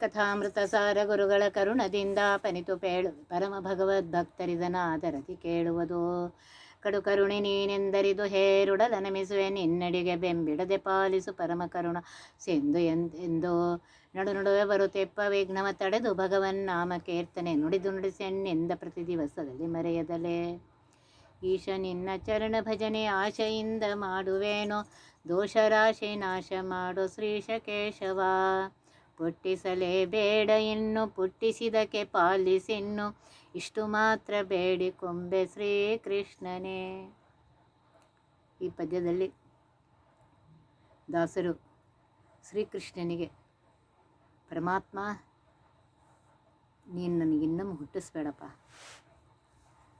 ಕಥಾಮೃತ ಸಾರ ಗುರುಗಳ ಕರುಣದಿಂದ ಪನಿತು ಪೇಳು. ಪರಮ ಭಗವದ್ ಭಕ್ತರಿದನಾದರತಿ ಕೇಳುವುದು. ಕಡು ಕರುಣಿ ನೀನೆಂದರಿದು ಹೇರುಡಲ ನಮಿಸುವೆ ನಿನ್ನಡಿಗೆ ಬೆಂಬಿಡದೆ ಪಾಲಿಸು ಪರಮ ಕರುಣ ಸಿಂಧು ಎಂದೆಂದು ನಡು ನಡುವೆ ಬರುತ್ತೆಪ್ಪ ವಿಘ್ನವ ತಡೆದು ಭಗವನ್ ನಾಮ ಕೀರ್ತನೆ ನುಡಿದು ನುಡಿಸೆಣ್ಣೆಂದ ಪ್ರತಿ ದಿವಸದಲ್ಲಿ ಮರೆಯದಲೇ. ಈಶ ನಿನ್ನ ಚರಣ ಭಜನೆ ಆಶೆಯಿಂದ ಮಾಡುವೇನೋ. ದೋಷರಾಶಿ ನಾಶ ಮಾಡೋ ಶ್ರೀಶ ಕೇಶವ ಪುಟ್ಟಿಸಲೇ ಬೇಡ ಇನ್ನು, ಪುಟ್ಟಿಸಿದಕ್ಕೆ ಪಾಲಿಸಿನ್ನು. ಇಷ್ಟು ಮಾತ್ರ ಬೇಡಿ ಕೊಂಬೆ ಶ್ರೀಕೃಷ್ಣನೇ. ಈ ಪದ್ಯದಲ್ಲಿ ದಾಸರು ಶ್ರೀಕೃಷ್ಣನಿಗೆ, ಪರಮಾತ್ಮ, ನೀನು ನನಗಿನ್ನೂ ಹುಟ್ಟಿಸ್ಬೇಡಪ್ಪ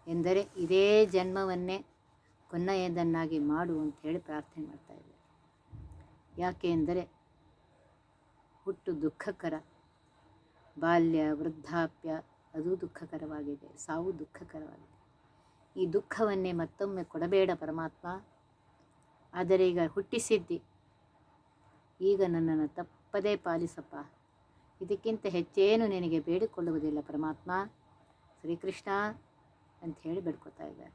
ಎಂದರೆ ಇದೇ ಜನ್ಮವನ್ನೇ ಕೊನ್ನಯದನ್ನಾಗಿ ಮಾಡು ಅಂತ ಹೇಳಿ ಪ್ರಾರ್ಥನೆ ಮಾಡ್ತಾ ಇದ್ದಾರೆ. ಯಾಕೆ ಎಂದರೆ ಹುಟ್ಟು ದುಃಖಕರ. ಬಾಲ್ಯ, ವೃದ್ಧಾಪ್ಯ, ಅದು ದುಃಖಕರವಾಗಿದೆ, ಸಾವು ದುಃಖಕರವಾಗಿದೆ. ಈ ದುಃಖವನ್ನೇ ಮತ್ತೊಮ್ಮೆ ಕೊಡಬೇಡ ಪರಮಾತ್ಮ. ಆದರೆ ಈಗ ಹುಟ್ಟಿಸಿದ್ದಿ. ಈಗ ನನ್ನನ್ನು ತಪ್ಪದೇ ಪಾಲಿಸಪ್ಪ. ಇದಕ್ಕಿಂತ ಹೆಚ್ಚೇನು ನಿನಗೆ ಬೇಡಿಕೊಳ್ಳುವುದಿಲ್ಲ ಪರಮಾತ್ಮ. ಶ್ರೀಕೃಷ್ಣ ಅಂತ ಹೇಳಿ ಬೇಡ್ಕೋತಾ ಇದ್ದಾರೆ.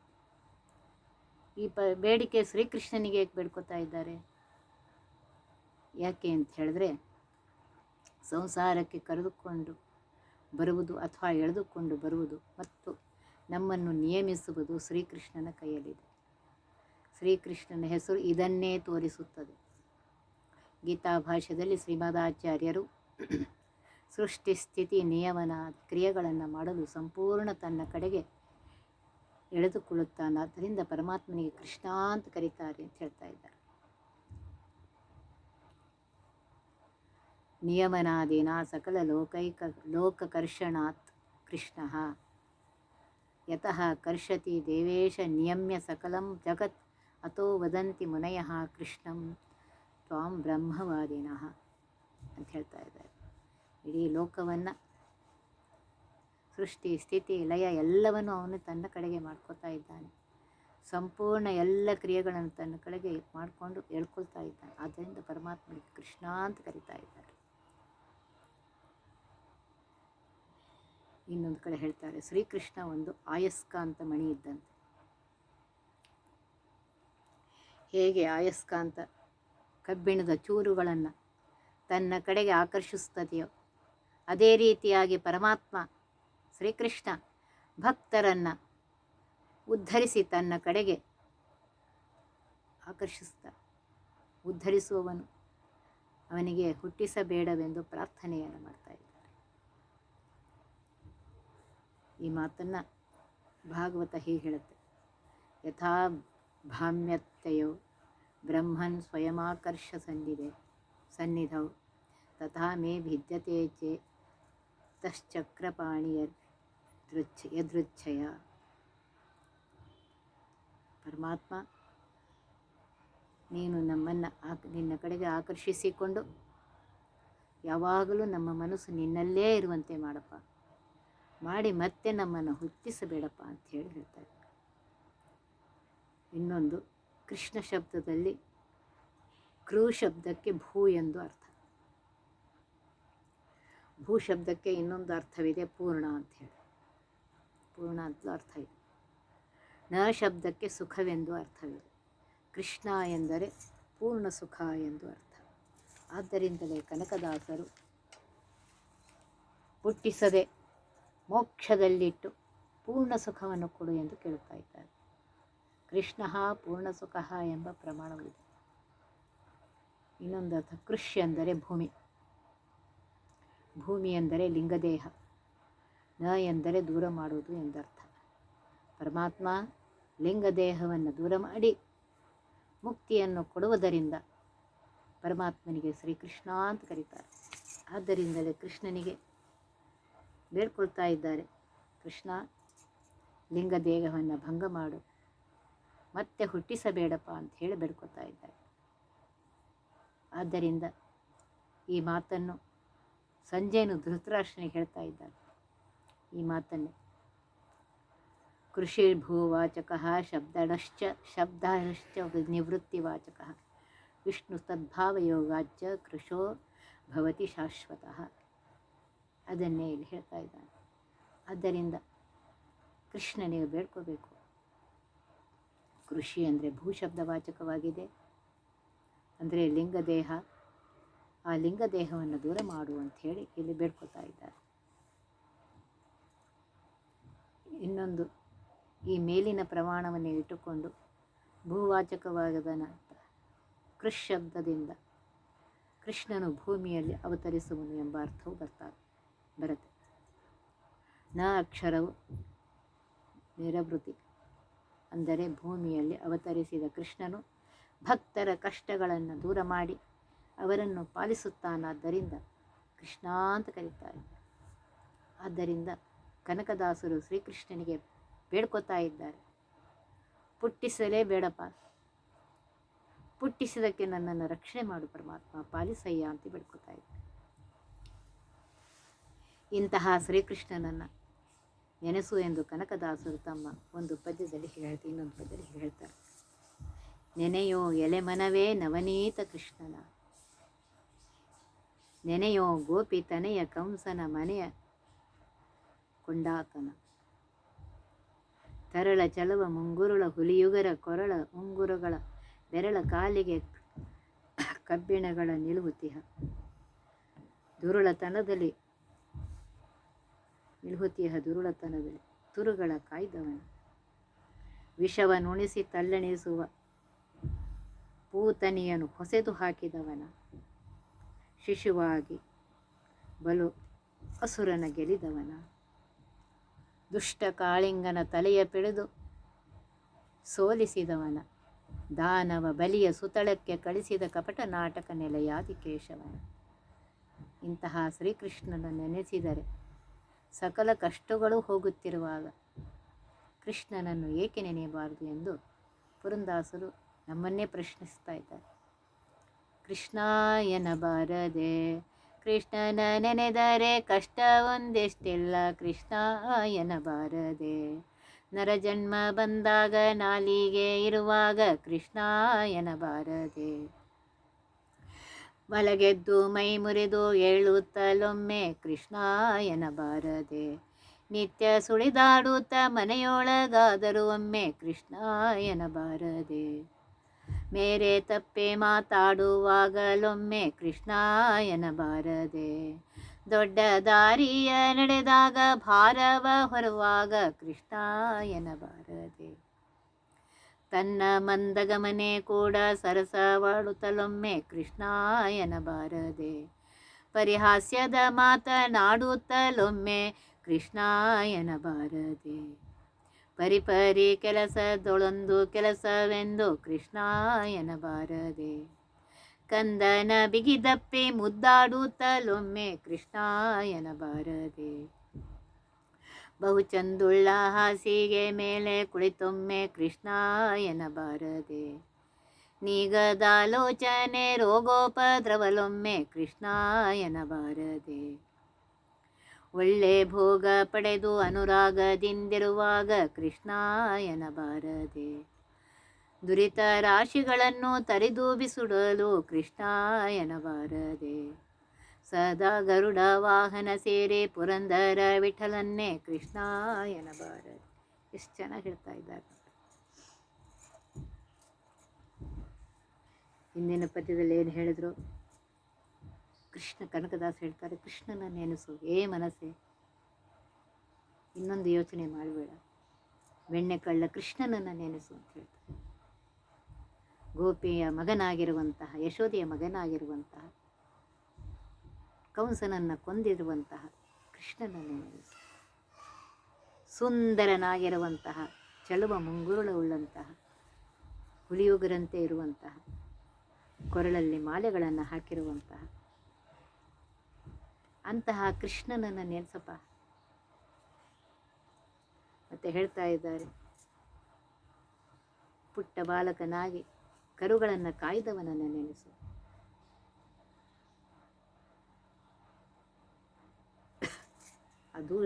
ಈ ಪ, ಬೇಡಿಕೆ ಶ್ರೀಕೃಷ್ಣನಿಗೆ ಬೇಡ್ಕೊತಾ ಇದ್ದಾರೆ. ಯಾಕೆ ಅಂತ ಹೇಳಿದ್ರೆ ಸಂಸಾರಕ್ಕೆ ಕರೆದುಕೊಂಡು ಬರುವುದು ಅಥವಾ ಎಳೆದುಕೊಂಡು ಬರುವುದು ಮತ್ತು ನಮ್ಮನ್ನು ನಿಯಮಿಸುವುದು ಶ್ರೀಕೃಷ್ಣನ ಕೈಯಲ್ಲಿದೆ. ಶ್ರೀಕೃಷ್ಣನ ಹೆಸರು ಇದನ್ನೇ ತೋರಿಸುತ್ತದೆ. ಗೀತಾ ಭಾಷ್ಯದಲ್ಲಿ ಶ್ರೀಮದಾಚಾರ್ಯರು ಸೃಷ್ಟಿ, ಸ್ಥಿತಿ ನಿಯಮನ ಕ್ರಿಯೆಗಳನ್ನು ಮಾಡಲು ಸಂಪೂರ್ಣ ತನ್ನ ಕಡೆಗೆ ಎಳೆದುಕೊಳ್ಳುತ್ತಾನೆ. ಆದ್ದರಿಂದ ಪರಮಾತ್ಮನಿಗೆ ಕೃಷ್ಣ ಅಂತ ಕರೀತಾರೆ ಅಂತ ಹೇಳ್ತಾ ಇದ್ದಾರೆ. ನಿಯಮನಾದಿನ ಸಕಲ ಲೋಕೈಕ, ಲೋಕಕರ್ಷಣಾತ್ ಕೃಷ್ಣ. ಯತಃ ಕರ್ಷತಿ ದೇವೇಶ ನಿಯಮ್ಯ ಸಕಲಂ ಜಗತ್ ಅತೋ ವದಂತಿ ಮುನಯಃ ಕೃಷ್ಣಂ. ತ್ವಾಂ ಬ್ರಹ್ಮವಾದಿನಃ ಅಂತ ಹೇಳ್ತಾ ಇದ್ದಾರೆ. ಇಡೀ ಲೋಕವನ್ನು, ಸೃಷ್ಟಿ, ಸ್ಥಿತಿ, ಲಯ ಎಲ್ಲವನ್ನು ಅವನು ತನ್ನ ಕಡೆಗೆ ಮಾಡ್ಕೋತಾ ಇದ್ದಾನೆ. ಸಂಪೂರ್ಣ ಎಲ್ಲ ಕ್ರಿಯೆಗಳನ್ನು ತನ್ನ ಕಡೆಗೆ ಮಾಡಿಕೊಂಡು ಹೇಳ್ಕೊಳ್ತಾ ಇದ್ದಾನೆ. ಆದ್ದರಿಂದ ಪರಮಾತ್ಮನಿಗೆ ಕೃಷ್ಣ ಅಂತ ಕರಿತಾ ಇದ್ದಾರೆ. ಇನ್ನೊಂದು ಕಡೆ ಹೇಳ್ತಾರೆ, ಶ್ರೀಕೃಷ್ಣ ಒಂದು ಆಯಸ್ಕಾಂತ ಮಣಿ ಇದ್ದಂತೆ. ಹೇಗೆ ಆಯಸ್ಕಾಂತ ಕಬ್ಬಿಣದ ಚೂರುಗಳನ್ನು ತನ್ನ ಕಡೆಗೆ ಆಕರ್ಷಿಸ್ತದೆಯೋ ಅದೇ ರೀತಿಯಾಗಿ ಪರಮಾತ್ಮ ಶ್ರೀಕೃಷ್ಣ ಭಕ್ತರನ್ನು ಉದ್ಧರಿಸಿ ತನ್ನ ಕಡೆಗೆ ಆಕರ್ಷಿಸ್ತ ಉದ್ಧರಿಸುವವನು. ಅವನಿಗೆ ಹುಟ್ಟಿಸಬೇಡವೆಂದು ಪ್ರಾರ್ಥನೆಯನ್ನು ಮಾಡ್ತಾ ಇದ್ದಾರೆ ಈ ಮಾತನ್ನು ಭಾಗವತ ಹೀಗೆ ಹೇಳುತ್ತೆ. ಯಥಾ ಭಾಮ್ಯತ್ತೆಯೋ ಬ್ರಹ್ಮನ್ ಸ್ವಯಮಾಕರ್ಷ ಸನ್ನಿಧೆ, ಸನ್ನಿಧೌ, ತಥಾ ಮೇ ಭಿದ್ಯತೆ ಚೇ ತಶ್ಚಕ್ರಪಾಣಿಯ ದೃಚ್ಛ, ಯದೃಚ್ಛಯ. ಪರಮಾತ್ಮ, ನೀನು ನಮ್ಮನ್ನು ಆಕ್, ನಿನ್ನ ಕಡೆಗೆ ಆಕರ್ಷಿಸಿಕೊಂಡು ಯಾವಾಗಲೂ ನಮ್ಮ ಮನಸ್ಸು ನಿನ್ನಲ್ಲೇ ಇರುವಂತೆ ಮಾಡಪ್ಪ. ಮಾಡಿ ಮತ್ತೆ ನಮ್ಮನ್ನು ಹುಚ್ಚಿಸಬೇಡಪ್ಪ ಅಂತ ಹೇಳಿ ಹೇಳ್ತಾರೆ. ಇನ್ನೊಂದು, ಕೃಷ್ಣ ಶಬ್ದದಲ್ಲಿ ಕ್ರೂ ಶಬ್ದಕ್ಕೆ ಭೂ ಎಂದು ಅರ್ಥ. ಭೂ ಶಬ್ದಕ್ಕೆ ಇನ್ನೊಂದು ಅರ್ಥವಿದೆ ಪೂರ್ಣ ಅಂತ ಹೇಳಿ. ಪೂರ್ಣ ಅಂತ ಅರ್ಥ ಇದೆ. ನ ಶಬ್ದಕ್ಕೆ ಸುಖವೆಂದು ಅರ್ಥವಿದೆ. ಕೃಷ್ಣ ಎಂದರೆ ಪೂರ್ಣ ಸುಖ ಎಂದು ಅರ್ಥ. ಆದ್ದರಿಂದಲೇ ಕನಕದಾಸರು ಹುಟ್ಟಿಸದೆ ಮೋಕ್ಷದಲ್ಲಿಟ್ಟು ಪೂರ್ಣ ಸುಖವನ್ನು ಕೊಡು ಎಂದು ಕೇಳುತ್ತಾ ಇದ್ದಾರೆ. ಕೃಷ್ಣ ಪೂರ್ಣ ಸುಖ ಎಂಬ ಪ್ರಮಾಣವಿದೆ ಇನ್ನೊಂದು ಅರ್ಥ, ಕೃಷಿ ಎಂದರೆ ಭೂಮಿ. ಭೂಮಿ ಎಂದರೆ ಲಿಂಗದೇಹ. ನ ಎಂದರೆ ದೂರ ಮಾಡುವುದು ಎಂದರ್ಥ. ಪರಮಾತ್ಮ ಲಿಂಗದೇಹವನ್ನು ದೂರ ಮಾಡಿ ಮುಕ್ತಿಯನ್ನು ಕೊಡುವುದರಿಂದ ಪರಮಾತ್ಮನಿಗೆ ಶ್ರೀಕೃಷ್ಣ ಅಂತ ಕರೀತಾರೆ. ಆದ್ದರಿಂದಲೇ ಕೃಷ್ಣನಿಗೆ ಬೇಡ್ಕೊಳ್ತಾ ಇದ್ದಾರೆ. ಕೃಷ್ಣ, ಲಿಂಗ ದೇಹವನ್ನು ಭಂಗ ಮಾಡು. ಮತ್ತೆ ಹುಟ್ಟಿಸಬೇಡಪ್ಪ ಅಂತ ಹೇಳಿ ಬೇಡ್ಕೊಳ್ತಾ ಇದ್ದಾರೆ. ಆದ್ದರಿಂದ ಈ ಮಾತನ್ನು ಸಂಜೆಯನ್ನು ಧೃತರಾಷ್ಟ್ರನಿಗೆ ಹೇಳ್ತಾ ಇದ್ದಾರೆ. ಈ ಮಾತನ್ನೇ. ಕೃಷಿರ್ಭೂವಾಚಕ ಶಬ್ದಶ್ಚ ಶಬ್ದಶ್ಚ ನಿವೃತ್ತಿವಾಚಕ. ವಿಷ್ಣು ಸದ್ಭಾವಯೋಗಾಚ ಕೃಷೋ ಭವತಿ ಶಾಶ್ವತಃ. ಅದನ್ನೇ ಇಲ್ಲಿ ಹೇಳ್ತಾ ಇದ್ದಾನೆ. ಆದ್ದರಿಂದ ಕೃಷ್ಣನಿಗೆ ಬೇಡ್ಕೋಬೇಕು. ಕೃಷಿ ಅಂದರೆ ಭೂಶಬ್ದವಾಚಕವಾಗಿದೆ. ಅಂದರೆ ಲಿಂಗದೇಹ. ಆ ಲಿಂಗದೇಹವನ್ನು ದೂರ ಮಾಡು ಅಂತ ಹೇಳಿ ಇಲ್ಲಿ ಬೇಡ್ಕೋತಾ ಇದ್ದಾರೆ. ಇನ್ನೊಂದು, ಈ ಮೇಲಿನ ಪ್ರಮಾಣವನ್ನು ಇಟ್ಟುಕೊಂಡು ಭೂವಾಚಕವಾಗದ ಕೃಷ್ ಶಬ್ದದಿಂದ ಕೃಷ್ಣನು ಭೂಮಿಯಲ್ಲಿ ಅವತರಿಸುವನು ಎಂಬ ಅರ್ಥವು ಬರ್ತಾರೆ ಬರುತ್ತೆ. ನ ಅಕ್ಷರವು ನಿರಭೃತಿ ಅಂದರೆ ಭೂಮಿಯಲ್ಲಿ ಅವತರಿಸಿದ ಕೃಷ್ಣನು ಭಕ್ತರ ಕಷ್ಟಗಳನ್ನು ದೂರ ಮಾಡಿ ಅವರನ್ನು ಪಾಲಿಸುತ್ತಾನಾದ್ದರಿಂದ ಕೃಷ್ಣ ಅಂತ ಕರೀತಾರೆ. ಆದ್ದರಿಂದ ಕನಕದಾಸರು ಶ್ರೀಕೃಷ್ಣನಿಗೆ ಬೇಡ್ಕೋತಾ ಇದ್ದಾರೆ. ಪುಟ್ಟಿಸಲೇ ಬೇಡಪ್ಪ. ಪುಟ್ಟಿಸಿದಕ್ಕೆ ನನ್ನನ್ನು ರಕ್ಷಣೆ ಮಾಡು ಪರಮಾತ್ಮ, ಪಾಲಿಸಯ್ಯ ಅಂತ ಬೇಡ್ಕೋತಾ ಇದ್ದಾರೆ. ಇಂತಹ ಶ್ರೀಕೃಷ್ಣನನ್ನು ನೆನೆಸು ಎಂದು ಕನಕದಾಸರು ತಮ್ಮ ಒಂದು ಪದ್ಯದಲ್ಲಿ ಹೇಳ್ತಾರೆ ಇನ್ನೊಂದು ಪದ್ಯದಲ್ಲಿ ಹೇಳ್ತಾರೆ. ನೆನೆಯೋ ಎಲೆ ಮನವೇ ನವನೀತ ಕೃಷ್ಣನ. ನೆನೆಯೋ ಗೋಪಿ ತನೆಯ ಕಂಸನ ಮನೆಯ ಕೊಂಡಾತನ. ತರಳ ಚಲವ ಮುಂಗುರುಳ ಹುಲಿಯುಗರ ಕೊರಳ ಉಂಗುರಗಳ ಬೆರಳ ಕಾಲಿಗೆ ಕಬ್ಬಿಣಗಳ ನಿಲುವುತಿಹ ದುರುಳತನದಲ್ಲಿ ನಿಲುಹುತಿಹ ದುರುಳತನದಲ್ಲಿ ತುರುಗಳ ಕಾಯ್ದವನು. ವಿಷವ ನುಣಿಸಿ ತಲ್ಲಣಿಸುವ ಪೂತನಿಯನು ಹೊಸೆದು ಹಾಕಿದವನ. ಶಿಶುವಾಗಿ ಬಲು ಅಸುರನ ಗೆಲಿದವನ ದುಷ್ಟ ಕಾಳಿಂಗನ ತಲೆಯ ಪಿಡಿದು ಸೋಲಿಸಿದವನ. ದಾನವ ಬಲಿಯ ಸುತಳಕ್ಕೆ ಕಳಿಸಿದ ಕಪಟ ನಾಟಕ ನೆಲೆಯಾದಿ ಕೇಶವನ. ಇಂತಹ ಶ್ರೀಕೃಷ್ಣನ ನೆನೆಸಿದರೆ ಸಕಲ ಕಷ್ಟಗಳು ಹೋಗುತ್ತಿರುವಾಗ ಕೃಷ್ಣನನ್ನು ಏಕೆ ನೆನೆಯಬಾರದು ಎಂದು ಪುರಂದಾಸರು ನಮ್ಮನ್ನೇ ಪ್ರಶ್ನಿಸ್ತಾ ಇದ್ದಾರೆ. ಕೃಷ್ಣಾಯನ ಬಾರದೆ ಕೃಷ್ಣನ ನೆನೆದರೆ ಕಷ್ಟ ಒಂದೆಷ್ಟಿಲ್ಲ ಕೃಷ್ಣಾಯನ ಬಾರದೆ ನರಜನ್ಮ ಬಂದಾಗ ನಾಲಿಗೆ ಇರುವಾಗ ಕೃಷ್ಣಾಯನ ಎನ್ನಬಾರದೆ ಮಲಗೆದ್ದು ಮೈ ಮುರಿದು ಏಳುತ್ತಲೊಮ್ಮೆ ಕೃಷ್ಣಾಯನ ಬಾರದೆ. ನಿತ್ಯ ಸುಳಿದಾಡುತ್ತ ಮನೆಯೊಳಗಾದರೂ ಒಮ್ಮೆ ಕೃಷ್ಣಾಯನ ಬಾರದೆ. ಮೇರೆ ತಪ್ಪೆ ಮಾತಾಡುವಾಗಲೊಮ್ಮೆ ಕೃಷ್ಣಾಯನ ಬಾರದೆ. ದೊಡ್ಡ ದಾರಿಯ ನಡೆದಾಗ ಭಾರವ ಹೊರುವಾಗ ಕೃಷ್ಣಾಯನ ಎನ್ನಬಾರದೆ ತನ್ನ ಮಂದಗಮನೆ ಕೂಡ ಸರಸವಾಡುತ್ತಲೊಮ್ಮೆ ಕೃಷ್ಣಾಯನ ಬಾರದೆ. ಪರಿಹಾಸ್ಯದ ಮಾತನಾಡುತ್ತಲೊಮ್ಮೆ ಕೃಷ್ಣಾಯನ ಬಾರದೆ. ಪರಿಪರಿ ಕೆಲಸದೊಳೊಂದು ಕೆಲಸವೆಂದು ಕೃಷ್ಣಾಯನ ಬಾರದೆ. ಕಂದನ ಬಿಗಿದಪ್ಪಿ ಮುದ್ದಾಡುತ್ತಲೊಮ್ಮೆ ಕೃಷ್ಣ ಎನ್ನಬಾರದೆ ಬಹುಚಂದುಳ್ಳ ಹಾಸಿಗೆ ಮೇಲೆ ಕುಳಿತೊಮ್ಮೆ ಕೃಷ್ಣ ಎನ್ನಬಾರದೆ ನಿಗದಾಲೋಚನೆ ರೋಗೋಪದ್ರವಲೊಮ್ಮೆ ಕೃಷ್ಣ ಎನ್ನಬಾರದೆ ಒಳ್ಳೆ ಭೋಗ ಪಡೆದು ಅನುರಾಗದಿಂದಿರುವಾಗ ಕೃಷ್ಣ ಎನ್ನಬಾರದೆ ದುರಿತ ರಾಶಿಗಳನ್ನು ತರಿದೂಬಿಸುಡಲು ಕೃಷ್ಣ ಎನ್ನಬಾರದೆ ಸದಾ ಗರುಡ ವಾಹನ ಸೇರಿ ಪುರಂದರ ವಿಠಲನ್ನೇ ಕೃಷ್ಣ ಭಾರತ ಎಷ್ಟು ಚೆನ್ನಾಗಿ ಹೇಳ್ತಾ ಇದ್ದಾರೆ. ಹಿಂದಿನ ಪದ್ಯದಲ್ಲಿ ಏನು ಹೇಳಿದ್ರು? ಕೃಷ್ಣ ಕನಕದಾಸ್ ಹೇಳ್ತಾರೆ, ಕೃಷ್ಣನ ನೆನೆಸು, ಏ ಮನಸ್ಸೆ, ಇನ್ನೊಂದು ಯೋಚನೆ ಮಾಡಬೇಡ. ಬೆಣ್ಣೆ ಕಳ್ಳ ಕೃಷ್ಣನನ್ನು ನೆನೆಸು ಅಂತ ಹೇಳ್ತಾರೆ. ಗೋಪಿಯ ಮಗನಾಗಿರುವಂತಹ ಯಶೋದೆಯ ಮಗನಾಗಿರುವಂತಹ ಕಂಸನನ್ನು ಕೊಂದಿರುವಂತಹ ಕೃಷ್ಣನನ್ನು ನೆನೆಸಿ ಸುಂದರನಾಗಿರುವಂತಹ, ಚಳುವ ಮುಂಗುರುಳುಳ್ಳಂತಹ ಹುಲಿಯುಗರಂತೆ ಇರುವಂತಹ, ಕೊರಳಲ್ಲಿ ಮಾಲೆಗಳನ್ನು ಹಾಕಿರುವಂತಹ. ಅಂತಹ ಕೃಷ್ಣನನ್ನು ನೆನೆಸಪ್ಪ. ಮತ್ತೆ ಹೇಳ್ತಾ ಇದ್ದಾರೆ. ಪುಟ್ಟ ಬಾಲಕನಾಗಿ ಕರುಗಳನ್ನು ಕಾಯ್ದವನನ್ನು ನೆನೆಸು. ಅದು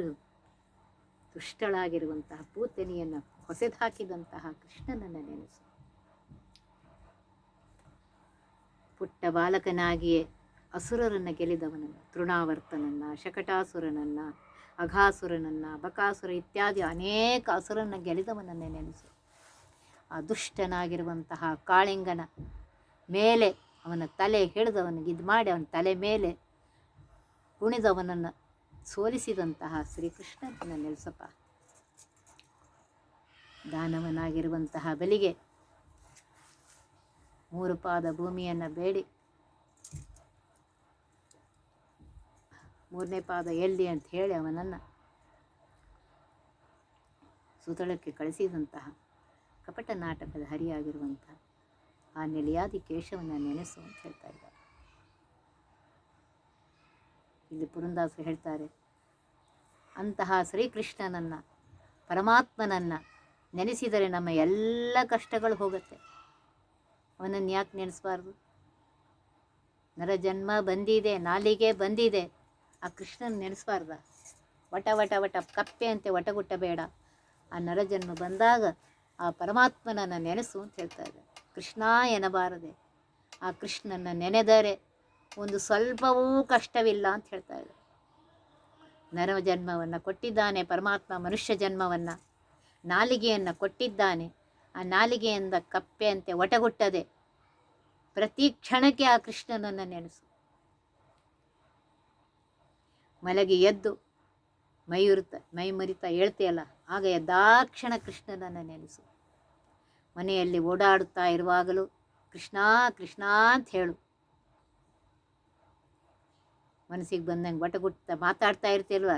ದುಷ್ಟಳಾಗಿರುವಂತಹ ಪೂತನಿಯನ್ನು ಹೊಸೆದಾಕಿದಂತಹ ಕೃಷ್ಣನನ್ನು ನೆನೆಸು. ಪುಟ್ಟ ಬಾಲಕನಾಗಿಯೇ ಅಸುರರನ್ನು ಗೆಲ್ಲಿದವನನ್ನು, ತೃಣಾವರ್ತನನ್ನು, ಶಕಟಾಸುರನನ್ನು, ಅಘಾಸುರನನ್ನು, ಬಕಾಸುರ ಇತ್ಯಾದಿ ಅನೇಕ ಅಸುರನ್ನು ಗೆಲ್ಲಿದವನನ್ನೇ ನೆನೆಸು. ಆ ದುಷ್ಟನಾಗಿರುವಂತಹ ಕಾಳಿಂಗನ ಮೇಲೆ ಅವನ ತಲೆ ಹಿಡಿದವನಿಗೆ, ಇದು ಮಾಡಿ ಅವನ ತಲೆ ಮೇಲೆ ಕುಣಿದವನನ್ನು ಸೋಲಿಸಿದಂತಹ ಶ್ರೀಕೃಷ್ಣನ ನೆಲೆಸಪ್ಪ ದಾನವನಾಗಿರುವಂತಹ ಬಲಿಗೆ ಮೂರು ಪಾದ ಭೂಮಿಯನ್ನು ಬೇಡಿ. ಮೂರನೇ ಪಾದ ಎಲ್ಲಿ ಅಂತ ಹೇಳಿ ಅವನನ್ನು ಸುತಳಕ್ಕೆ ಕಳಿಸಿದಂತಹ ಕಪಟ ನಾಟಕದ ಹರಿಯಾಗಿರುವಂತಹ ಆ ನೆಲೆಯಾದಿ ಕೇಶವನ್ನು ನೆನೆಸು ಅಂತ ಹೇಳ್ತಾ ಇದ್ದಾರೆ. ಇಲ್ಲಿ ಪುರಂದಾಸರು ಹೇಳ್ತಾರೆ, ಅಂತಹ ಶ್ರೀಕೃಷ್ಣನನ್ನು ಪರಮಾತ್ಮನನ್ನು ನೆನೆಸಿದರೆ ನಮ್ಮ ಎಲ್ಲ ಕಷ್ಟಗಳು ಹೋಗುತ್ತೆ. ಅವನನ್ನು ಯಾಕೆ ನೆನೆಸಬಾರ್ದು? ನರಜನ್ಮ ಬಂದಿದೆ, ನಾಲಿಗೆ ಬಂದಿದೆ, ಆ ಕೃಷ್ಣನ ನೆನೆಸಬಾರ್ದ? ವಟ ವಟ ವಟ ಕಪ್ಪೆ ಅಂತೆ ವಟಗುಟ್ಟಬೇಡ. ಆ ನರಜನ್ಮ ಬಂದಾಗ ಆ ಪರಮಾತ್ಮನನ್ನು ನೆನೆಸು ಅಂತ ಹೇಳ್ತಾ ಇದ್ದಾರೆ. ಕೃಷ್ಣ ಎನ್ನಬಾರದೆ ಆ ಕೃಷ್ಣನ ನೆನೆದರೆ ಒಂದು ಸ್ವಲ್ಪವೂ ಕಷ್ಟವಿಲ್ಲ ಅಂತ ಹೇಳ್ತಾ ಇದ್ದಾರೆ ನರ ಜನ್ಮವನ್ನು ಕೊಟ್ಟಿದ್ದಾನೆ, ಪರಮಾತ್ಮ ಮನುಷ್ಯ ಜನ್ಮವನ್ನು. ನಾಲಿಗೆಯನ್ನು ಕೊಟ್ಟಿದ್ದಾನೆ. ಆ ನಾಲಿಗೆಯಿಂದ ಕಪ್ಪೆಯಂತೆ ಒಟಗುಟ್ಟದೆ. ಪ್ರತಿ ಕ್ಷಣಕ್ಕೆ ಆ ಕೃಷ್ಣನನ್ನು ನೆನೆಸು. ಮಲಗಿ ಎದ್ದು ಮೈಯುರುತ್ತ ಮೈ ಮರಿತಾ ಹೇಳ್ತೀಯಲ್ಲ, ಆಗ ಎದ್ದಾಕ್ಷಣ ಕೃಷ್ಣನನ್ನು ನೆನೆಸು. ಮನೆಯಲ್ಲಿ ಓಡಾಡುತ್ತಾ ಇರುವಾಗಲೂ ಕೃಷ್ಣ ಕೃಷ್ಣ ಅಂತ ಹೇಳು. ಮನಸ್ಸಿಗೆ ಬಂದಂಗೆ ಒಟಗುಟ್ಟ ಮಾತಾಡ್ತಾ ಇರ್ತಿಲ್ವ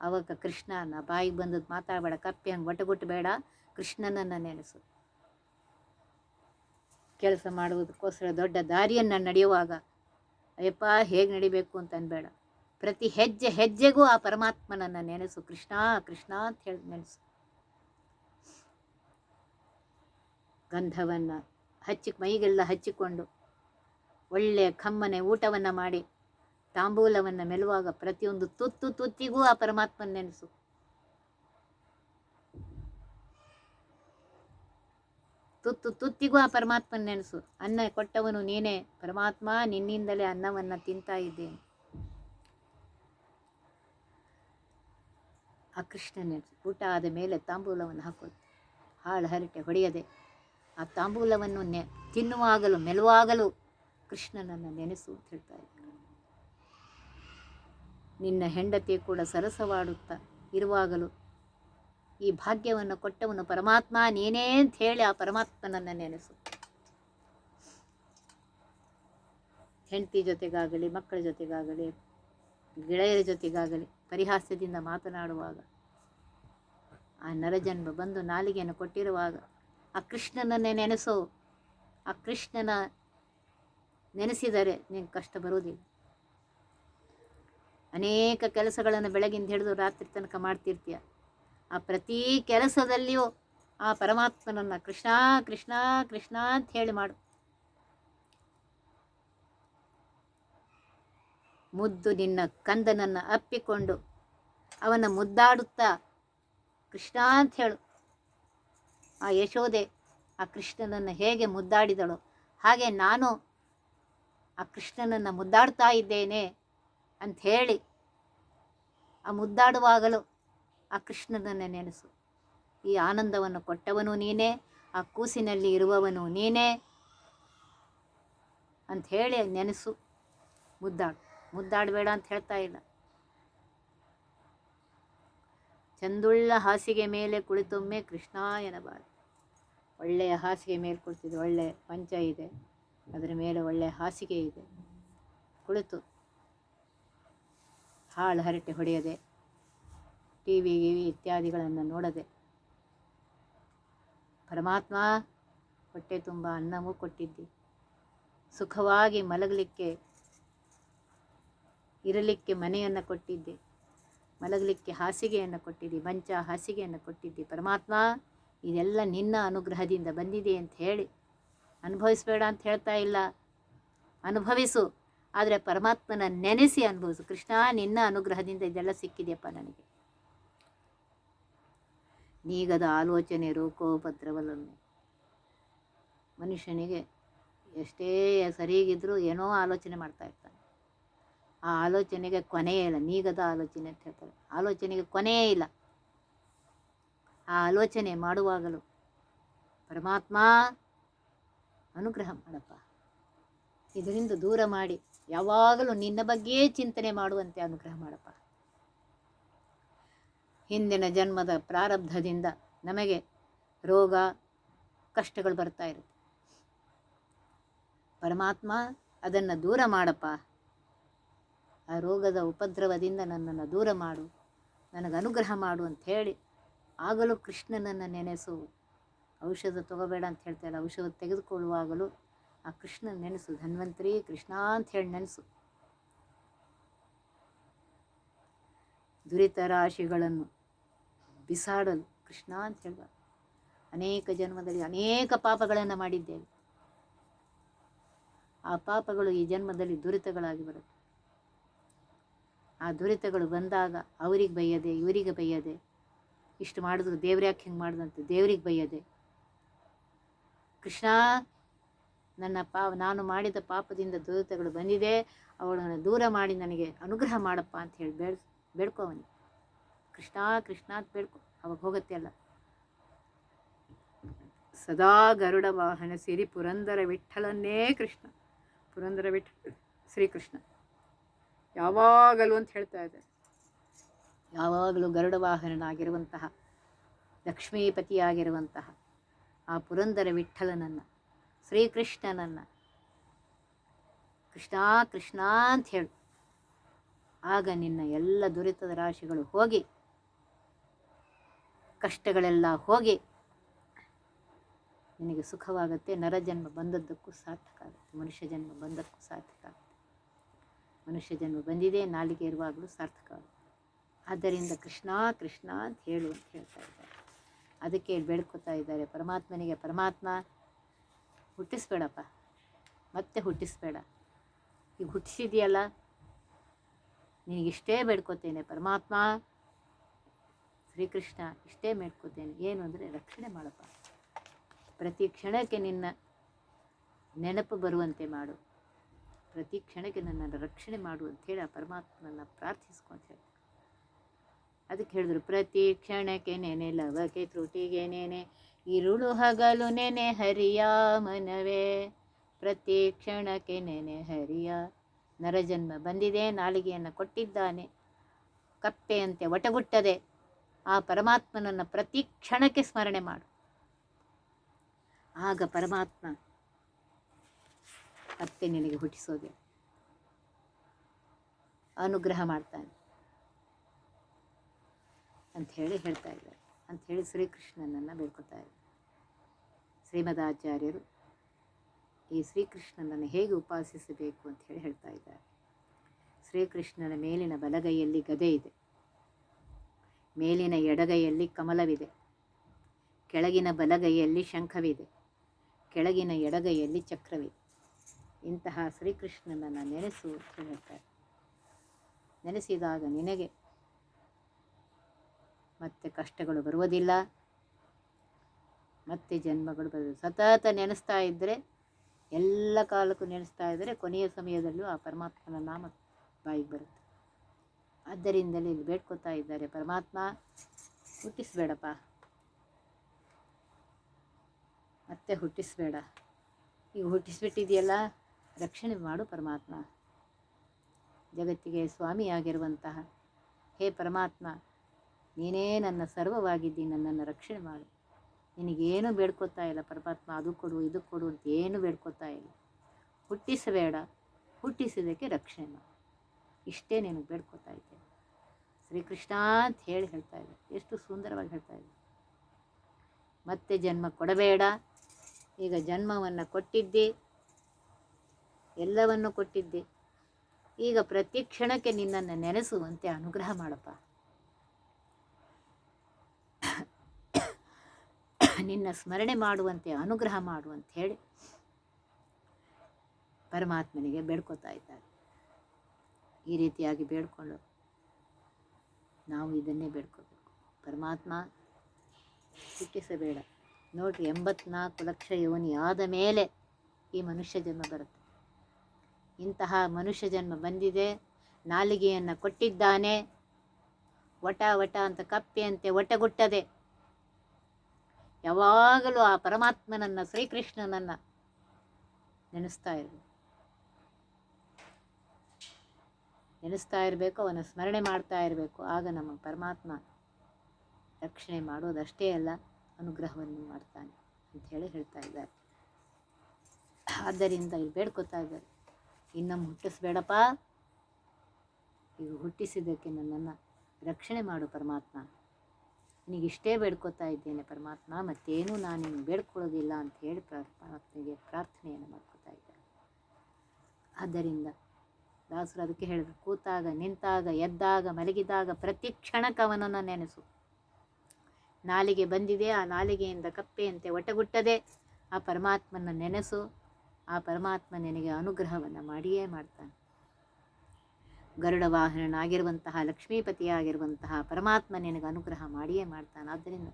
ಅವಾಗ ಕೃಷ್ಣ ನಾ ಬಾಯಿಗೆ ಬಂದದ್ದು ಮಾತಾಡಬೇಡ, ಕಪ್ಪೆ ಹಂಗೆ ಒಟಗುಟ್ಟಬೇಡ, ಕೃಷ್ಣನನ್ನು ನೆನೆಸು. ಕೆಲಸ ಮಾಡುವುದಕ್ಕೋಸ್ಕರ ದೊಡ್ಡ ದಾರಿಯನ್ನು ನಡೆಯುವಾಗ, ಅಯ್ಯಪ್ಪ ಹೇಗೆ ನಡಿಬೇಕು ಅಂತ ಅನ್ಬೇಡ. ಪ್ರತಿ ಹೆಜ್ಜೆ ಹೆಜ್ಜೆಗೂ ಆ ಪರಮಾತ್ಮನನ್ನು ನೆನೆಸು, ಕೃಷ್ಣ ಕೃಷ್ಣ ಅಂತ ಹೇಳಿ ನೆನೆಸು. ಗಂಧವನ್ನು ಹಚ್ಚಿ, ಮೈಗೆಲ್ಲ ಹಚ್ಚಿಕೊಂಡು ಒಳ್ಳೆಯ ಕಮ್ಮನೆ ಊಟವನ್ನು ಮಾಡಿ ತಾಂಬೂಲವನ್ನು ಮೆಲುವಾಗ ಪ್ರತಿಯೊಂದು ತುತ್ತು ತುತ್ತಿಗೂ ಆ ಪರಮಾತ್ಮನ ನೆನೆಸು. ತುತ್ತು ತುತ್ತಿಗೂ ಆ ಪರಮಾತ್ಮನ ನೆನೆಸು. ಅನ್ನ ಕೊಟ್ಟವನು ನೀನೇ. ಪರಮಾತ್ಮ ನಿನ್ನಿಂದಲೇ ಅನ್ನವನ್ನು ತಿಂತಾ ಇದ್ದೇನೆ. ಆ ಕೃಷ್ಣ ನೆನೆಸು. ಊಟ ಆದ ಮೇಲೆ ತಾಂಬೂಲವನ್ನು ಹಾಕೋದು ಹಾಳು ಹರಟೆ ಹೊಡೆಯದೆ ಆ ತಾಂಬೂಲವನ್ನು ನೆ ತಿನ್ನುವಾಗಲೂ, ಮೆಲುವಾಗಲೂ ಕೃಷ್ಣನನ್ನು ನೆನೆಸು ಅಂತ ಹೇಳ್ತಾ ಇದ್ದಾರೆ ನಿನ್ನ ಹೆಂಡತಿ ಕೂಡ ಸರಸವಾಡುತ್ತಾ ಇರುವಾಗಲೂ ಈ ಭಾಗ್ಯವನ್ನು ಕೊಟ್ಟವನು ಪರಮಾತ್ಮ, ನೀನೇ ಅಂತ ಹೇಳಿ ಆ ಪರಮಾತ್ಮನನ್ನು ನೆನೆಸು. ಹೆಂಡತಿ ಜೊತೆಗಾಗಲಿ, ಮಕ್ಕಳ ಜೊತೆಗಾಗಲಿ, ಗೆಳೆಯರ ಜೊತೆಗಾಗಲಿ ಪರಿಹಾಸ್ಯದಿಂದ ಮಾತನಾಡುವಾಗ, ಆ ನರಜನ್ಮ ಬಂದು ನಾಲಿಗೆಯನ್ನು ಕೊಟ್ಟಿರುವಾಗ ಆ ಕೃಷ್ಣನನ್ನೇ ನೆನೆಸೋ. ಆ ಕೃಷ್ಣನ ನೆನೆಸಿದರೆ ನಿನಗೆ ಕಷ್ಟ ಬರುವುದಿಲ್ಲ. ಅನೇಕ ಕೆಲಸಗಳನ್ನು ಬೆಳಗಿಂದ ಹಿಡಿದು ರಾತ್ರಿ ತನಕ ಮಾಡ್ತಿರ್ತೀಯ. ಆ ಪ್ರತಿ ಕೆಲಸದಲ್ಲಿಯೂ ಆ ಪರಮಾತ್ಮನನ್ನು ಕೃಷ್ಣ ಕೃಷ್ಣ ಕೃಷ್ಣ ಅಂತ ಹೇಳಿ ಮಾಡು. ಮುದ್ದು ನಿನ್ನ ಕಂದನನ್ನು ಅಪ್ಪಿಕೊಂಡು ಅವನ ಮುದ್ದಾಡುತ್ತಾ ಕೃಷ್ಣ ಅಂತ ಹೇಳು. ಆ ಯಶೋದೆ ಆ ಕೃಷ್ಣನನ್ನು ಹೇಗೆ ಮುದ್ದಾಡಿದಳು ಹಾಗೆ ನಾನು ಆ ಕೃಷ್ಣನನ್ನು ಮುದ್ದಾಡ್ತಾ ಇದ್ದೇನೆ. ಅಂತ ಹೇಳಿ ಆ ಮುದ್ದಾಡುವಾಗಲೂ ಆ ಕೃಷ್ಣನನ್ನು ನೆನೆಸು. ಈ ಆನಂದವನ್ನು ಕೊಟ್ಟವನು ನೀನೇ, ಆ ಕೂಸಿನಲ್ಲಿ ಇರುವವನು ನೀನೇ ಅಂಥೇಳಿ ನೆನೆಸು. ಮುದ್ದಾಡು, ಮುದ್ದಾಡಬೇಡ ಅಂತ ಹೇಳ್ತಾ ಇಲ್ಲ. ಚಂದುಳ್ಳ ಹಾಸಿಗೆ ಮೇಲೆ ಕುಳಿತೊಮ್ಮೆ ಕೃಷ್ಣ ಎನ್ನಬಾರದು ಒಳ್ಳೆಯ ಹಾಸಿಗೆ ಮೇಲೆ ಕುಳಿತಿದೆ ಒಳ್ಳೆಯ ಪಂಚ ಇದೆ. ಅದರ ಮೇಲೆ ಒಳ್ಳೆಯ ಹಾಸಿಗೆ ಇದೆ. ಕುಳಿತು. ಹಾಳು ಹರಟೆ ಹೊಡೆಯದೆ ಟಿ ವಿ ಗಿವಿ ಇತ್ಯಾದಿಗಳನ್ನು ನೋಡದೆ. ಪರಮಾತ್ಮ ಹೊಟ್ಟೆ ತುಂಬ ಅನ್ನವೂ ಕೊಟ್ಟಿದ್ದಿ. ಸುಖವಾಗಿ ಮಲಗಲಿಕ್ಕೆ, ಇರಲಿಕ್ಕೆ ಮನೆಯನ್ನು ಕೊಟ್ಟಿದ್ದೆ. ಮಲಗಲಿಕ್ಕೆ ಹಾಸಿಗೆಯನ್ನು ಕೊಟ್ಟಿದ್ದಿ, ಮಂಚ ಹಾಸಿಗೆಯನ್ನು ಕೊಟ್ಟಿದ್ದಿ. ಪರಮಾತ್ಮ, ಇದೆಲ್ಲ ನಿನ್ನ ಅನುಗ್ರಹದಿಂದ ಬಂದಿದೆ ಅಂತ ಹೇಳಿ. ಅನುಭವಿಸಬೇಡ ಅಂತ ಹೇಳ್ತಾ ಇಲ್ಲ. ಅನುಭವಿಸು. ಆದರೆ ಪರಮಾತ್ಮನ ನೆನೆಸಿ ಅನುಭವಿಸು. ಕೃಷ್ಣ, ನಿನ್ನ ಅನುಗ್ರಹದಿಂದ ಇದೆಲ್ಲ ಸಿಕ್ಕಿದೆಯಪ್ಪ ನನಗೆ. ನೀಗದ ಆಲೋಚನೆ ರೋಕೋಪದ್ರವಲೊಮ್ಮೆ ಮನುಷ್ಯನಿಗೆ ಎಷ್ಟೇ ಸರಿಗಿದ್ರೂ ಏನೋ ಆಲೋಚನೆ ಮಾಡ್ತಾ ಇರ್ತಾನೆ. ಆ ಆಲೋಚನೆಗೆ ಕೊನೆಯೇ ಇಲ್ಲ. ನೀಗದ ಆಲೋಚನೆ ಅಂತ ಹೇಳ್ತಾರೆ. ಆಲೋಚನೆಗೆ ಕೊನೆಯೇ ಇಲ್ಲ. ಆ ಆಲೋಚನೆ ಮಾಡುವಾಗಲೂ ಪರಮಾತ್ಮ ಅನುಗ್ರಹ ಮಾಡಪ್ಪ. ಇದರಿಂದ ದೂರ ಮಾಡಿ ಯಾವಾಗಲೂ ನಿನ್ನ ಬಗ್ಗೆಯೇ ಚಿಂತನೆ ಮಾಡುವಂತೆ ಅನುಗ್ರಹ ಮಾಡಪ್ಪ. ಹಿಂದಿನ ಜನ್ಮದ ಪ್ರಾರಬ್ಧದಿಂದ ನಮಗೆ ರೋಗ, ಕಷ್ಟಗಳು ಬರ್ತಾ ಇರುತ್ತೆ. ಪರಮಾತ್ಮ ಅದನ್ನು ದೂರ ಮಾಡಪ್ಪ. ಆ ರೋಗದ ಉಪದ್ರವದಿಂದ ನನ್ನನ್ನು ದೂರ ಮಾಡು. ನನಗೆ ಅನುಗ್ರಹ ಮಾಡು ಅಂತ ಹೇಳಿ ಆಗಲೂ ಕೃಷ್ಣನನ್ನು ನೆನೆಸು. ಔಷಧ ತಗೋಬೇಡ ಅಂತ ಹೇಳ್ತಾರೆ ಔಷಧ ತೆಗೆದುಕೊಳ್ಳುವಾಗಲೂ ಆ ಕೃಷ್ಣನ ನೆನೆಸು, ಧನ್ವಂತರಿ ಕೃಷ್ಣ ಅಂತ ಹೇಳಿ ನೆನೆಸು. ದುರಿತ ರಾಶಿಗಳನ್ನು ಬಿಸಾಡಲು ಕೃಷ್ಣ ಅಂತ ಅನೇಕ ಜನ್ಮದಲ್ಲಿ ಅನೇಕ ಪಾಪಗಳನ್ನು ಮಾಡಿದ್ದೇವೆ. ಆ ಪಾಪಗಳು ಈ ಜನ್ಮದಲ್ಲಿ ದುರಿತಗಳಾಗಿ ಬರುತ್ತೆ. ಆ ದುರಿತಗಳು ಬಂದಾಗ ಅವರಿಗೆ ಬೈಯದೆ, ಇವರಿಗೆ ಬೈಯದೆ, ಇಷ್ಟು ಮಾಡಿದ್ರು ದೇವ್ರ್ಯಾಕೆ ಹಿಂಗೆ ಮಾಡಿದಂತೆ ದೇವ್ರಿಗೆ ಬೈಯದೆ. ಕೃಷ್ಣ ನನ್ನ ಪಾ ನಾನು ಮಾಡಿದ ಪಾಪದಿಂದ ದುರಿತಗಳು ಬಂದಿದೆ. ಅವಳನ್ನು ದೂರ ಮಾಡಿ ನನಗೆ ಅನುಗ್ರಹ ಮಾಡಪ್ಪ ಅಂತ ಹೇಳಿ ಬೇಡ್, ಬೇಡ್ಕೋ ಅವನಿಗೆ. ಕೃಷ್ಣ ಕೃಷ್ಣ ಅಂತ ಬೇಡ್ಕೊ. ಅವಾಗ ಹೋಗತ್ತೆ ಅಲ್ಲ. ಸದಾ ಗರುಡ ವಾಹನ ಸಿರಿ ಪುರಂದರ ವಿಠಲನ್ನೇ ಕೃಷ್ಣ. ಪುರಂದರ ವಿಠ, ಶ್ರೀಕೃಷ್ಣ. ಯಾವಾಗಲೂ ಅಂತ ಹೇಳ್ತಾ ಇದ್ದಾರೆ. ಯಾವಾಗಲೂ ಗರುಡ ವಾಹನನಾಗಿರುವಂತಹ, ಲಕ್ಷ್ಮೀಪತಿಯಾಗಿರುವಂತಹ ಆ ಪುರಂದರ ವಿಠಲನನ್ನು ಶ್ರೀಕೃಷ್ಣನನ್ನು. ಕೃಷ್ಣ ಕೃಷ್ಣ ಅಂತ ಹೇಳು. ಆಗ ನಿನ್ನ ಎಲ್ಲ ದುರಿತದ ರಾಶಿಗಳು ಹೋಗಿ, ಕಷ್ಟಗಳೆಲ್ಲ ಹೋಗಿ, ನಿನಗೆ ಸುಖವಾಗುತ್ತೆ. ನರಜನ್ಮ ಬಂದದ್ದಕ್ಕೂ ಸಾರ್ಥಕ ಆಗುತ್ತೆ. ಮನುಷ್ಯ ಜನ್ಮ ಬಂದಕ್ಕೂ ಸಾರ್ಥಕ ಆಗುತ್ತೆ. ಮನುಷ್ಯ ಜನ್ಮ ಬಂದಿದೆ, ನಾಲಿಗೆ ಇರುವಾಗಲೂ ಸಾರ್ಥಕ ಆಗುತ್ತೆ. ಆದ್ದರಿಂದ ಕೃಷ್ಣ ಕೃಷ್ಣ ಅಂತ ಹೇಳು ಅಂತ ಹೇಳ್ತಾ ಇದ್ದಾರೆ. ಅದಕ್ಕೆ ಬೇಡ್ಕೊತಾ ಇದ್ದಾರೆ. ಪರಮಾತ್ಮನಿಗೆ ಪರಮಾತ್ಮ ಹುಟ್ಟಿಸ್ಬೇಡಪ್ಪ. ಮತ್ತೆ ಹುಟ್ಟಿಸ್ಬೇಡ. ಈಗ ಹುಟ್ಟಿಸಿದೆಯಲ್ಲ? ನಿನಗಿಷ್ಟೇ ಬೇಡ್ಕೋತೇನೆ, ಪರಮಾತ್ಮ. ಶ್ರೀಕೃಷ್ಣ, ಇಷ್ಟೇ ಬೇಡ್ಕೋತೇನೆ. ಏನು ಅಂದರೆ ರಕ್ಷಣೆ ಮಾಡಪ್ಪ. ಪ್ರತಿ ಕ್ಷಣಕ್ಕೆ ನಿನ್ನ ನೆನಪು ಬರುವಂತೆ ಮಾಡು. ಪ್ರತಿ ಕ್ಷಣಕ್ಕೆ ನನ್ನನ್ನು ರಕ್ಷಣೆ ಮಾಡು ಅಂತೇಳಿ ಆ ಪರಮಾತ್ಮನ ಪ್ರಾರ್ಥಿಸ್ಕೊ ಅಂತ ಹೇಳಿ ಅದಕ್ಕೆ ಹೇಳಿದ್ರು, ಪ್ರತಿ ಕ್ಷಣಕ್ಕೆ ನೆನೆ, ಲವಕ್ಕೆ ತ್ರುಟಿಗೆ ನೆನೆ ಇರುಳು ಹಗಲು ನೆನೆ ಹರಿಯ ಮನವೇ. ಪ್ರತಿ ಕ್ಷಣಕ್ಕೆ ನೆನೆ ಹರಿಯ. ನರಜನ್ಮ ಬಂದಿದೆ, ನಾಲಿಗೆಯನ್ನು ಕೊಟ್ಟಿದ್ದಾನೆ. ಕಪ್ಪೆಯಂತೆ ಒಟಗುಟ್ಟದೆ. ಆ ಪರಮಾತ್ಮನನ್ನು ಪ್ರತಿ ಕ್ಷಣಕ್ಕೆ ಸ್ಮರಣೆ ಮಾಡು. ಆಗ ಪರಮಾತ್ಮ ಮತ್ತೆ ನಿನಗೆ ಹುಟ್ಟಿಸೋದೆ. ಅನುಗ್ರಹ ಮಾಡ್ತಾನೆ. ಹೇಳಿ ಹೇಳ್ತಾ ಇದ್ದಾರೆ. ಅಂತ ಹೇಳಿ ಶ್ರೀಕೃಷ್ಣನನ್ನು ಬೇಡ್ಕೊತಾ ಇದ್ದಾರೆ. ಶ್ರೀಮದಾಚಾರ್ಯರು ಈ ಶ್ರೀಕೃಷ್ಣನನ್ನು ಹೇಗೆ ಉಪಾಸಿಸಬೇಕು ಅಂತ ಹೇಳಿ ಹೇಳ್ತಾ ಇದ್ದಾರೆ. ಶ್ರೀಕೃಷ್ಣನ ಮೇಲಿನ ಬಲಗೈಯಲ್ಲಿ ಗದೆ ಇದೆ. ಮೇಲಿನ ಎಡಗೈಯಲ್ಲಿ ಕಮಲವಿದೆ. ಕೆಳಗಿನ ಬಲಗೈಯಲ್ಲಿ ಶಂಖವಿದೆ. ಕೆಳಗಿನ ಎಡಗೈಯಲ್ಲಿ ಚಕ್ರವಿದೆ. ಇಂತಹ ಶ್ರೀಕೃಷ್ಣನನ್ನು ನೆನೆಸು ಅಂತ ಹೇಳ್ತಾರೆ. ನೆನೆಸಿದಾಗ ನಿನಗೆ ಮತ್ತೆ ಕಷ್ಟಗಳು ಬರುವುದಿಲ್ಲ. ಮತ್ತೆ ಜನ್ಮಗಳು ಬರೋದು. ಸತತ ನೆನೆಸ್ತಾ ಇದ್ದರೆ ಎಲ್ಲ ಕಾಲಕ್ಕೂ ನೆನೆಸ್ತಾ ಇದ್ದರೆ ಕೊನೆಯ ಸಮಯದಲ್ಲೂ ಆ ಪರಮಾತ್ಮನ ನಾಮ ಬಾಯಿಗೆ ಬರುತ್ತೆ. ಆದ್ದರಿಂದಲೇ ಇಲ್ಲಿ ಬೇಡ್ಕೊತಾ ಇದ್ದಾರೆ. ಪರಮಾತ್ಮ ಹುಟ್ಟಿಸ್ಬೇಡಪ್ಪ. ಮತ್ತೆ ಹುಟ್ಟಿಸ್ಬೇಡ. ಈಗ ಹುಟ್ಟಿಸ್ಬಿಟ್ಟಿದೆಯಲ್ಲ, ರಕ್ಷಣೆ ಮಾಡು ಪರಮಾತ್ಮ. ಜಗತ್ತಿಗೆ ಸ್ವಾಮಿಯಾಗಿರುವಂತಹ, ಹೇ ಪರಮಾತ್ಮ, ನೀನೇ ನನ್ನ ಸರ್ವವಾಗಿದ್ದಿ, ನನ್ನನ್ನು ರಕ್ಷಣೆ ಮಾಡು. ನಿನಗೇನು ಬೇಡ್ಕೊತಾ ಇಲ್ಲ, ಪರಮಾತ್ಮ ಅದು ಕೊಡು, ಇದು ಕೊಡು ಅಂತ ಏನು ಬೇಡ್ಕೊತಾ ಇಲ್ಲ. ಹುಟ್ಟಿಸಬೇಡ. ಹುಟ್ಟಿಸಿದ್ದಕ್ಕೆ ರಕ್ಷಣೆ ಇಷ್ಟೇ ನಿನಗೆ ಬೇಡ್ಕೊತಾ ಇದ್ದೇನೆ. ಶ್ರೀಕೃಷ್ಣ ಅಂತ ಹೇಳಿ ಹೇಳ್ತಾ ಇದ್ದೆ ಎಷ್ಟು ಸುಂದರವಾಗಿ ಹೇಳ್ತಾ ಇದ್ದೆ ಮತ್ತೆ ಜನ್ಮ ಕೊಡಬೇಡ. ಈಗ ಜನ್ಮವನ್ನು ಕೊಟ್ಟಿದ್ದೆ. ಎಲ್ಲವನ್ನು ಕೊಟ್ಟಿದ್ದೆ. ಈಗ ಪ್ರತಿ ಕ್ಷಣಕ್ಕೆ ನಿನ್ನನ್ನು ನೆನೆಸುವಂತೆ ಅನುಗ್ರಹ ಮಾಡಪ್ಪ. ನಿನ್ನ ಸ್ಮರಣೆ ಮಾಡುವಂತೆ, ಅನುಗ್ರಹ ಮಾಡು ಹೇಳಿ ಪರಮಾತ್ಮನಿಗೆ ಬೇಡ್ಕೊತಾ ಇದ್ದಾರೆ. ಈ ರೀತಿಯಾಗಿ ಬೇಡ್ಕೊಂಡು ನಾವು ಇದನ್ನೇ ಬೇಡ್ಕೋಬೇಕು. ಪರಮಾತ್ಮ ಶಿಕ್ಷಿಸಬೇಡ ನೋಡ್ರಿ, ಎಂಬತ್ನಾಲ್ಕು ಲಕ್ಷ ಯೋನಿ ಆದ ಮೇಲೆ ಈ ಮನುಷ್ಯ ಜನ್ಮ ಬರುತ್ತೆ. ಇಂತಹ ಮನುಷ್ಯ ಜನ್ಮ ಬಂದಿದೆ, ನಾಲಿಗೆಯನ್ನು ಕೊಟ್ಟಿದ್ದಾನೆ. ವಟ ವಟ ಅಂತ ಕಪ್ಪೆಯಂತೆ ಒಟಗುಟ್ಟದೆ. ಯಾವಾಗಲೂ ಆ ಪರಮಾತ್ಮನನ್ನು, ಶ್ರೀಕೃಷ್ಣನನ್ನು ನೆನೆಸ್ತಾ ಇರಬೇಕು. ನೆನೆಸ್ತಾ ಇರಬೇಕು, ಅವನ ಸ್ಮರಣೆ ಮಾಡ್ತಾ ಇರಬೇಕು. ಆಗ ನಮ್ಮ ಪರಮಾತ್ಮ ರಕ್ಷಣೆ ಮಾಡೋದಷ್ಟೇ ಅಲ್ಲ, ಅನುಗ್ರಹವನ್ನು ಮಾಡ್ತಾನೆ ಹೇಳಿ ಹೇಳ್ತಾ ಇದ್ದಾರೆ. ಆದ್ದರಿಂದ ಇಲ್ಲಿ ಬೇಡ್ಕೊತಾ ಇದ್ದಾರೆ. ಇನ್ನೊಮ್ಮೆ ಹುಟ್ಟಿಸ್ಬೇಡಪ್ಪ. ಈಗ ಹುಟ್ಟಿಸಿದ್ದಕ್ಕೆ ನನ್ನನ್ನು ರಕ್ಷಣೆ ಮಾಡು ಪರಮಾತ್ಮ. ನಿನಗಿಷ್ಟೇ ಬೇಡ್ಕೊತಾ ಇದ್ದೇನೆ ಪರಮಾತ್ಮ, ಮತ್ತೇನು ನಾನು ನಿಮ್ಗೆ ಬೇಡ್ಕೊಳ್ಳೋದಿಲ್ಲ ಅಂತ ಹೇಳಿ ಪರಮಾತ್ಮಗೆ ಪ್ರಾರ್ಥನೆಯನ್ನು ಮಾಡ್ಕೊತಾ ಇದ್ದಾರೆ ಆದ್ದರಿಂದ ದಾಸರು ಅದಕ್ಕೆ ಹೇಳಿದ್ರು, ಕೂತಾಗ, ನಿಂತಾಗ, ಎದ್ದಾಗ, ಮಲಗಿದಾಗ ಪ್ರತಿ ಅವನನ್ನು ನೆನೆಸು. ನಾಲಿಗೆ ಬಂದಿದೆ, ಆ ನಾಲಿಗೆಯಿಂದ ಕಪ್ಪೆಯಂತೆ ಒಟಗುಟ್ಟದೆ ಆ ಪರಮಾತ್ಮನ ನೆನೆಸು. ಆ ಪರಮಾತ್ಮ ನಿನಗೆ ಅನುಗ್ರಹವನ್ನು ಮಾಡಿಯೇ ಮಾಡ್ತಾನೆ. ಗರುಡ ವಾಹನನಾಗಿರುವಂತಹ ಲಕ್ಷ್ಮೀಪತಿಯಾಗಿರುವಂತಹ ಪರಮಾತ್ಮ ನಿನಗೆ ಅನುಗ್ರಹ ಮಾಡಿಯೇ ಮಾಡ್ತಾನೆ. ಆದ್ದರಿಂದ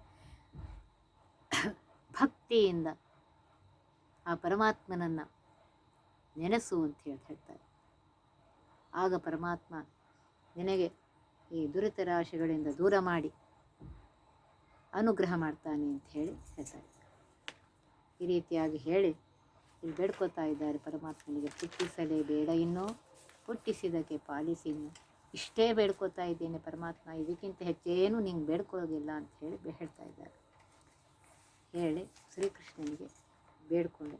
ಭಕ್ತಿಯಿಂದ ಆ ಪರಮಾತ್ಮನನ್ನು ನೆನೆಸು ಅಂತ ಹೇಳಿ ಹೇಳ್ತಾರೆ ಆಗ ಪರಮಾತ್ಮ ನಿನಗೆ ಈ ದುರಿತ ರಾಶಿಗಳಿಂದ ದೂರ ಮಾಡಿ ಅನುಗ್ರಹ ಮಾಡ್ತಾನೆ ಅಂತ ಹೇಳಿ ಹೇಳ್ತಾರೆ ಈ ರೀತಿಯಾಗಿ ಹೇಳಿ ಇಲ್ಲಿ ಬೇಡ್ಕೋತಾ ಇದ್ದಾರೆ ಪರಮಾತ್ಮನಿಗೆ. ಪುಟ್ಟಿಸಲೇ ಬೇಡ ಇನ್ನು. ಹುಟ್ಟಿಸಿದಕ್ಕೆ ಪಾಲಿಸಿದ್ನು ಇಷ್ಟೇ ಬೇಡ್ಕೋತಾ ಇದ್ದೇನೆ ಪರಮಾತ್ಮ. ಇದಕ್ಕಿಂತ ಹೆಚ್ಚೇನು ನಿಂಗೆ ಬೇಡ್ಕೊಳ್ಳೋದಿಲ್ಲ ಅಂತ ಹೇಳಿ ಹೇಳ್ತಾ ಇದ್ದಾರೆ. ಹೇಳಿ ಶ್ರೀಕೃಷ್ಣನಿಗೆ ಬೇಡ್ಕೊಂಡು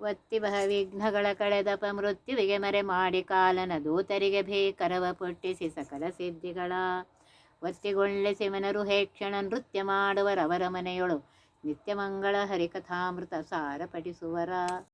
ಒತ್ತಿ ಬಹ ವಿಘ್ನಗಳ ಕಳೆದಪ ಮೃತ್ಯುವಿಗೆ ಮರೆ ಮಾಡಿ ಕಾಲನ ದೂತರಿಗೆ ಭೀಕರವ ಪುಟ್ಟಿಸಿ ಸಕಲ ಸಿದ್ಧಿಗಳ. ಒತ್ತಿಗೊಳ್ಳೆ ಸಿಮನರು ಹೇಕ್ಷಣ ನೃತ್ಯ ಮಾಡುವರವರ ಮನೆಯೊಳು ನಿತ್ಯಮಂಗಳ ಹರಿಕಥಾಮೃತ ಸಾರ ಪಠಿಸುವರ